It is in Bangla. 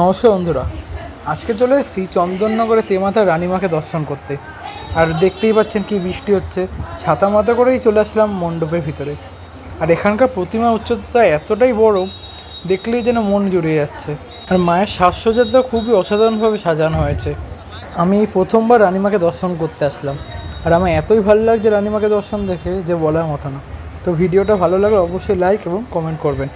নমস্কার বন্ধুরা। আজকে চলে এসেছি চন্দননগরে তেমাতা রানীমাকে দর্শন করতে। আর দেখতেই পাচ্ছেন কি বৃষ্টি হচ্ছে। ছাতা মাথা করেই চলে আসলাম মণ্ডপের ভিতরে। আর এখানকার প্রতিমা উচ্চতা এতটাই বড়, দেখলেই যেন মন জুড়িয়ে যাচ্ছে। আর মায়ের সাজসজ্জাটা খুবই অসাধারণভাবে সাজানো হয়েছে। আমি এই প্রথমবার রানীমাকে দর্শন করতে আসলাম। আর আমার এতই ভালো লাগছে রানীমাকে দর্শন দেখে যে বলার মতো না। তো ভিডিওটা ভালো লাগলে অবশ্যই লাইক এবং কমেন্ট করবেন।